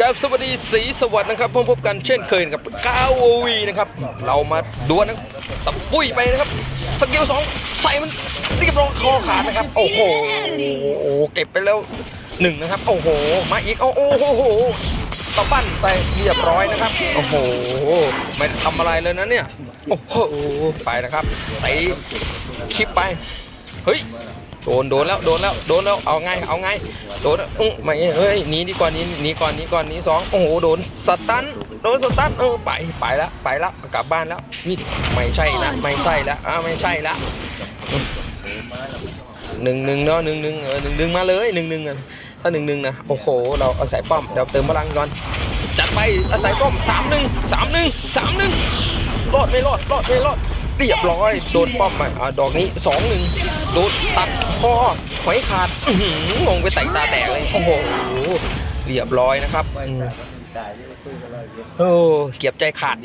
ครับสวัสดีสีสวัสดิ์นะครับพบพบกันเช่นเคยกับก้าวโอวีนะครับ เรามาดวลนะตะปุ้ยไปนะครับสกิลสองใส่มันเรียบร้อยคอขาดนะครับ โอ้โหเก็บไปแล้วหนึ่งนะครับ โอ้โห มาอีกโอ้โหตะปั้นใส่เรียบร้อยนะครับ โอ้โห ไม่ทำอะไรเลยนะเนี่ย โอ้โห ไปนะครับไตคลิปไป เฮ้ย โดนโดนแล้วโดนแล้วโดนแล้วเอาไงเอาไงโดนอื้อไม่เฮ้ยหนีดีกว่าหนี้หนีก่อนหนีก่อนหนีสองโอ้โหโดนสตันโดนสตันเออไปไปแล้วไปแล้วกลับบ้านแล้วนี่ไม่ใช่ละไม่ใช่ละอ่าไม่ใช่ละหนึ่งหนึ่งเนาะหนึ่งหนึ่งเออหนึ่งหนึ่งมาเลยหนึ่งหนึ่งอะถ้าหนึ่งหนึ่งนะโอ้โหเราเอาสายป้อมเดี๋ยวเติมพลังก่อนจัดไปอาศัยป้อมสามหนึ่งสามหนึ่งสามหนึ่งรอดไม่รอดรอดไม่รอด เรียบร้อย โดนป้อมไปอ่าดอกนี้สองหนึ่งโดนตัดคอหอยขาดอื้อหืองงไปแต่งตาแตกเลยโอ้โหเรียบร้อยนะครับอืมโอ้เกียบใจขาด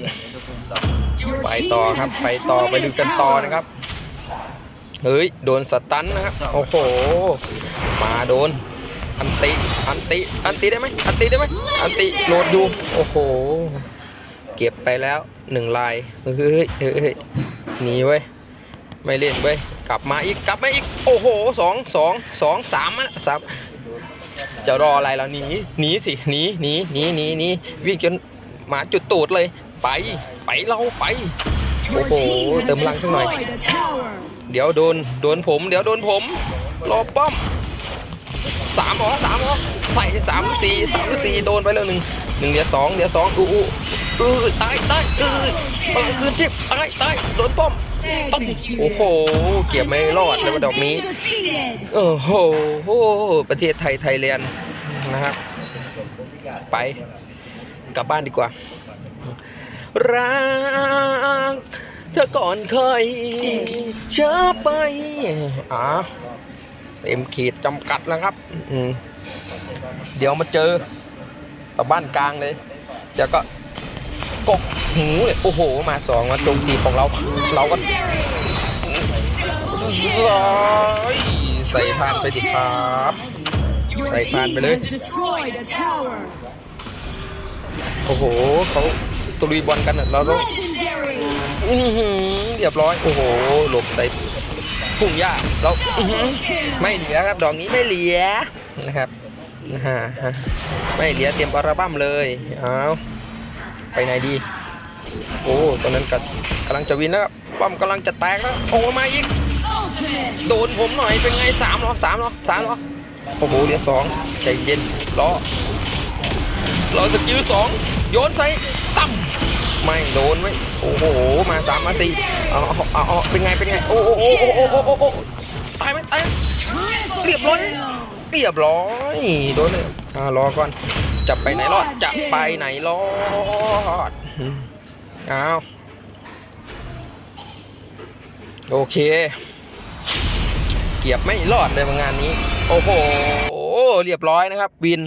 ไปต่อครับไปต่อไปดูกันต่อนะครับเฮ้ยโดนสตันนะครับโอ้โห มาโดนอันติอันติอันติได้ไหมอันติได้ไหมอันติโหลดอยู่โอ้โห เก็บไปแล้วหนึ่งลายเฮ้ยเฮ้ยเฮ้ยเฮ้ย หนีเว้ย ไม่เล่นเว้ย กลับมาอีก กลับมาอีก โอ้โหสองสองสองสามอะสามจะรออะไรแล้วหนีหนีสิหนีหนีหนีหนีหนีวิ่งจนหมาจุดตูดเลย ไป ไปเราไป โอ้โห เติมพลังสักหน่อย เดี๋ยวโดน โดนผม เดี๋ยวโดนผม รอป้อมสามหรอสามหรอ ใส่สามหรือสี่สามหรือสี่โดนไปแล้วหนึ่งหนึ่งเดียวสองเดียวสองอู้อู้เออตายตายเออพลังคืนชีพตายตายโดนป้อมโอ้โห เกียบไม่รอดเลยว่าดอกนี้ โอ้โห ประเทศไทยไทยแลนด์นะครับ ไปกลับบ้านดีกว่า รักเธอก่อนเคยเชื่อไป อ่าเต็มขีดจำกัดแล้วครับ อืม เดี๋ยวมาเจอตะบ้านกลางเลย เดี๋ยวก็กกหูเลยโอ้โห มาสองมาโจมตีของเรา เราก็ร้อยใส่พานไปดิครับใส่พานไปเลย โอ้โหเขาตุลุยบอลกันเราต้องหือเรียบร้อย โอ้โห หลบใส่พุ่งหญ้าเราไม่เหลือครับ ดอกนี้ไม่เหลือนะครับ ฮะไม่เดี๋ยวเตรียมอัลบั้มเลยเอาไปไหนดี โอ้ตอนนั้นกัดกำลังจะวินแล้วป้มกำลังจะแตกแล้วโอ้มาอีกโดนผมหน่อยเป็นไงสามหรอสามหรอสามหรอโอ้โหเดี๋ยวสองใจเย็นรอรอสกิลสองโยนใส่ตั้มไม่โดนไหมโอ้โหมาสามมาสี่เอาเอาเอาเป็นไงเป็นไงโอ้โอ้โอ้โอ้โอ้โอ้ตายไหมตายเรียบร้อย เรียบร้อยโดนเลยอ่ารอก่อนจะไปไหนรอดจะไปไหนรอดอืมเอาโอเค เกียบไม่รอดเลยงานนี้ โอ้โหเรียบร้อยนะครับวิน